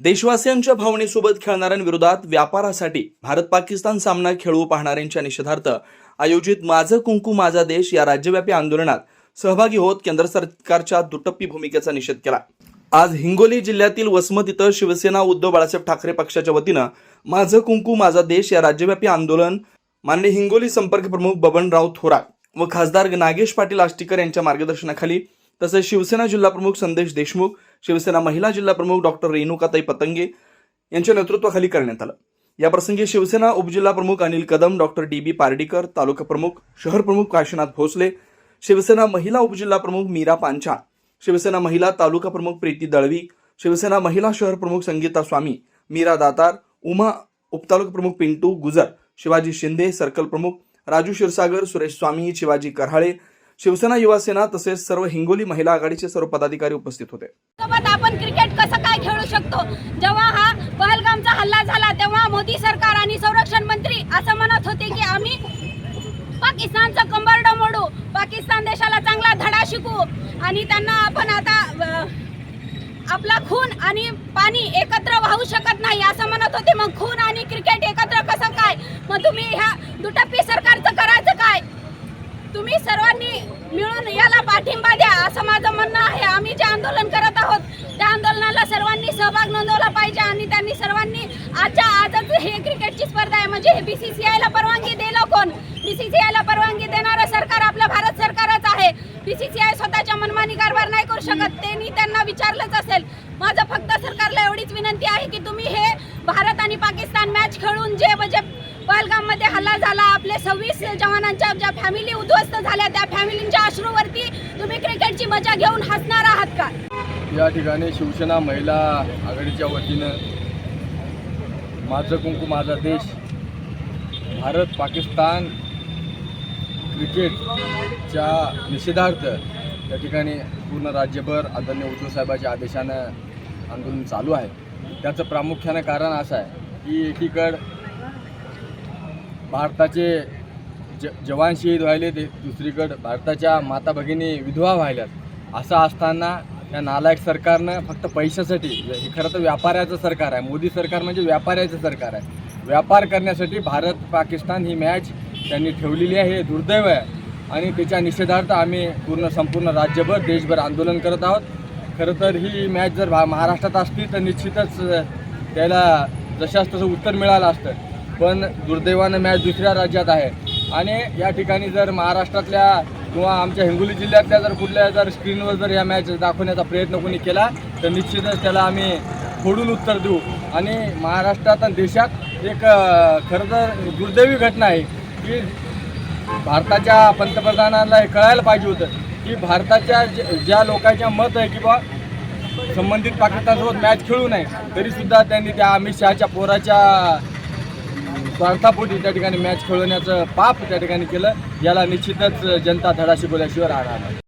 देशवासियांच्या भावनेसोबत खेळणाऱ्यांविरोधात व्यापारासाठी भारत पाकिस्तान सामना खेळवू पाहणाऱ्यांच्या निषेधार्थ आयोजित माझं कुंकू माझा देश या राज्यव्यापी आंदोलनात सहभागी होत केंद्र सरकारच्या दुटप्पी भूमिकेचा निषेध केला. आज हिंगोली जिल्ह्यातील वसमत इथं शिवसेना उद्धव बाळासाहेब ठाकरे पक्षाच्या वतीनं माझं कुंकू माझा देश या राज्यव्यापी आंदोलन माननीय हिंगोली संपर्क प्रमुख बबनराव थोरात व खासदार नागेश पाटील आष्टीकर यांच्या मार्गदर्शनाखाली तसेच शिवसेना जिल्हाप्रमुख संदेश देशमुख शिवसेना महिला जिल्हाप्रमुख डॉक्टर रेणुकाताई पतंगे यांच्या नेतृत्वाखाली करण्यात आलं. या प्रसंगी शिवसेना उपजिल्हा प्रमुख Anil Kadam doctor D B Pardikar taluka प्रमुख शहर प्रमुख काशीनाथ भोसले शिवसेना महिला उपजिल्हाप्रमुख मीरा पांचा शिवसेना महिला तालुका प्रमुख प्रीती दळवी शिवसेना महिला शहर प्रमुख संगीता स्वामी मीरा दातार उमा उपतालुका प्रमुख पिंटू गुजर शिवाजी शिंदे सर्कल प्रमुख राजू क्षीरसागर सुरेश स्वामी शिवाजी करहाळे शिवसेना युवासेना तसेच सर्व हिंगोली महिला आघाडीचे सर्व पदाधिकारी उपस्थित होते. आपण क्रिकेट कसं काय खेळू शकतो? जेव्हा हा पहलगामचा हल्ला झाला तेव्हा मोदी सरकार आणि संरक्षण मंत्री असं म्हणत होते की आम्ही पाकिस्तानचं कंबरड मोडू. पाकिस्तान देशाला चांगला धडा शिकू. आणि त्यांना आपण आता आपला खून आणि पाणी एकत्र वाहू शकत नाही असं म्हणत होते मग खून आणि क्रिकेट एकत्र कसं काय मग तुम्ही ह्या दुटप्पी सरकारचं करायचं काय तुम्ही सर्वांनी मिळून याला पाठिंबा द्या. असं माझं म्हणणं आहे. आम्ही जे आंदोलन करत आहोत त्या आंदोलनाला सर्वांनी सहभाग नोंदवला पाहिजे आणि त्यांनी सर्वांनी आजच्या आजच हे क्रिकेटची स्पर्धा आहे. म्हणजे हे बीसीसीआयला परवानगी दिलं कोण? बीसीसीआयला परवानगी देणारं सरकार आपलं भारत सरकारच आहे. बीसीसीआय स्वतःच्या मनमानी कारभार नाही करू शकत. त्यांनी त्यांना विचारलंच असेल. माझं फक्त सरकारला एवढीच विनंती आहे की तुम्ही हे भारत आणि पाकिस्तान मॅच खेळून जे म्हणजे मध्ये हल्ला झाला. आपले सव्वीस जवानांच्या ज्या फॅमिली उद्ध्वस्त झाल्या त्या फॅमिलींच्या अश्रूवरती तुम्ही क्रिकेटची मजा घेऊन हसणार आहात का? या ठिकाणी शिवसेना महिला आघाडीच्या वतीनं माझं कुंकू माझा देश भारत पाकिस्तान क्रिकेटच्या निषेधार्थ त्या ठिकाणी पूर्ण राज्यभर आदरणीय उद्धव साहेबाच्या आदेशानं आंदोलन चालू आहे. त्याचं प्रामुख्यानं कारण असं आहे की एकीकडं भारताचे ज जवान शहीद व्हायले ते दुसरीकडं भारताच्या माता भगिनी विधवा व्हायल्यात. असं असताना त्या नालायक सरकारनं फक्त पैशासाठी हे खरं तर व्यापाऱ्याचं सरकार आहे. मोदी सरकार म्हणजे व्यापाऱ्याचं सरकार आहे. व्यापार करण्यासाठी भारत पाकिस्तान ही मॅच त्यांनी ठेवलेली आहे. हे दुर्दैव आहे. आणि त्याच्या निषेधार्थ आम्ही पूर्ण संपूर्ण राज्यभर देशभर आंदोलन करत आहोत. खरं तर ही मॅच जर भा महाराष्ट्रात असती तर निश्चितच त्याला जशास तसं उत्तर मिळालं असतं. पण दुर्दैवानं मॅच दुसऱ्या राज्यात आहे. आणि या ठिकाणी जर महाराष्ट्रातल्या किंवा आमच्या हिंगोली जिल्ह्यातल्या जर कुठल्या जर स्क्रीनवर जर या मॅच दाखवण्याचा प्रयत्न कोणी केला तर निश्चितच त्याला आम्ही फोडून उत्तर देऊ. आणि महाराष्ट्रात आणि देशात एक खरं तर दुर्दैवी घटना आहे की भारताच्या पंतप्रधानांना हे कळायला पाहिजे होतं की भारताच्या ज्या लोकांच्या मत आहे की बा संबंधित पाकिस्तानसोबत मॅच खेळू नये तरीसुद्धा त्यांनी त्या अमित शहाच्या पोराच्या स्वार्थापोटी त्या ठिकाणी मॅच खेळवण्याचं पाप त्या ठिकाणी केलं. याला निश्चितच जनता धडा शिकवल्याशिवाय राहणार नाही.